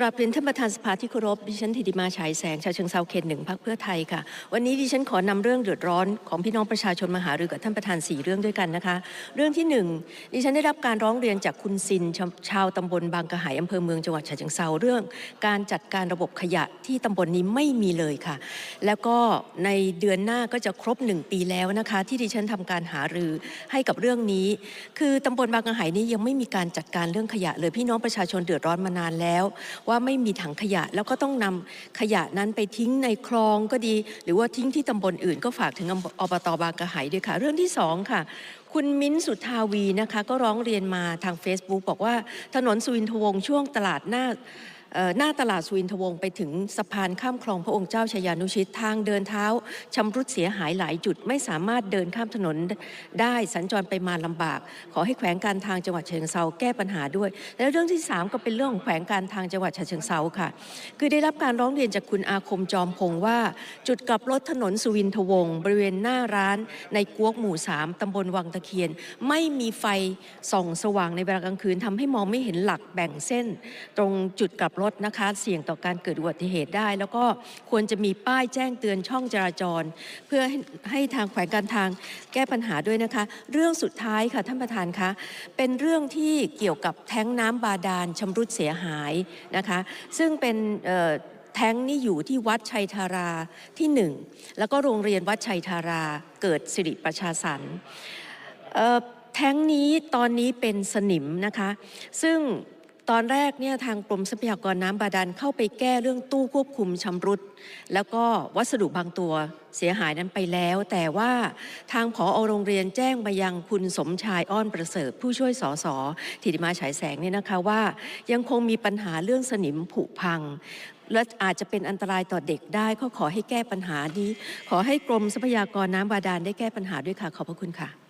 กราบเรียนท่านประธานสภาที่เคารพดิฉันธิติมาฉายแสงชาวเชิงเซาเขตหนึ่งพักเพื่อไทยค่ะ วันนี้ดิฉันขอนำเรื่องเดือดร้อนของพี่น้องประชาชนมาหารือกับท่านประธานสี่เรื่องด้วยกันนะคะ เรื่องที่หนึ่งดิฉันได้รับการร้องเรียนจากคุณซินชาวชาวตำบลบางกระหายอำเภอเมืองจังหวัดฉะเชิงเซาเรื่อง การจัดการระบบขยะที่ตำบลนี้ไม่มีเลยค่ะ แล้วก็ในเดือนหน้าก็จะครบหนึ่งปีแล้วนะคะ ที่ดิฉันทำการหารือให้กับเรื่องนี้ คือตำบลบางกระหายนี้ยังไม่มีการจัดการเรื่องขยะเลยพี่น้องประชาชนเดือดร้อนมานานแล้วว่าไม่มีถังขยะ แล้วก็ต้องนำขยะนั้นไปทิ้งในคลองก็ดี หรือว่าทิ้งที่ตำบลอื่น ก็ฝากถึงอบตบางกระหายด้วยค่ะ เรื่องที่สองค่ะคุณมิ้นสุทาวีนะคะก็ร้องเรียนมาทาง Facebook บอกว่าถนนสุวินทวงศ์ช่วงตลาดหน้า หน้าตลาดสุวินทวงศ์ไปถึงสะพานข้ามคลองพระองค์เจ้าชยานุชิตทางเดินเท้าชำรุดเสียหายหลายจุดไม่สามารถเดินข้ามถนนได้สัญจรไปมาลำบาก ขอให้แขวงการทางจังหวัดเชิงเซาแก้ปัญหาด้วย และเรื่องที่ 3 ก็เป็นเรื่องของแขวงการทางจังหวัดฉะเชิงเซาค่ะ คือได้รับการร้องเรียนจากคุณอาคมจอมพงษ์ว่า จุดกลับรถถนนสุวินทวงศ์บริเวณหน้าร้านในกวกหมู่ 3ตำบลวังตะเคียน ไม่มีไฟส่องสว่างในเวลากลางคืนทำให้มองไม่เห็นหลักแบ่งเส้น ตรงจุดกลับรถนะคะ เสี่ยงต่อการเกิดอุบัติเหตุได้ แล้วก็ควรจะมีป้ายแจ้งเตือนช่องจราจร เพื่อให้ใหทางแขวงการทางแก้ปัญหาด้วยนะคะ เรื่องสุดท้ายค่ะท่านประธานคะเป็นเรื่องที่เกี่ยวกับแท้งน้ำบาดาลชำรุดเสียหายนะคะ ซึ่งเป็นแท้งนี่อยู่ที่วัดชัยธาราที่หนึ่งแล้วก็โรงเรียนวัดชัยธาราเกิดสิริประชาสรรค์แท้งนี้ตอนนี้เป็นสนิมนะคะ ซึ่ง ตอนแรกเนี่ยทางกรมทรัพยากรน้ำบาดาลเข้าไปแก้เรื่องตู้ควบคุมชำรุด แล้วก็วัสดุบางตัวเสียหายนั้นไปแล้ว แต่ว่าทางผอโรงเรียนแจ้งมายังคุณสมชายอ้อนประเสริฐ ผู้ช่วยสสธิติมาฉายแสงเนี่ยนะคะว่า ยังคงมีปัญหาเรื่องสนิมผุพังและอาจจะเป็นอันตรายต่อเด็กได้ก็ขอให้แก้ปัญหานี้ ขอให้กรมทรัพยากรน้ำบาดาลได้แก้ปัญหาด้วยค่ะขอบพระคุณค่ะ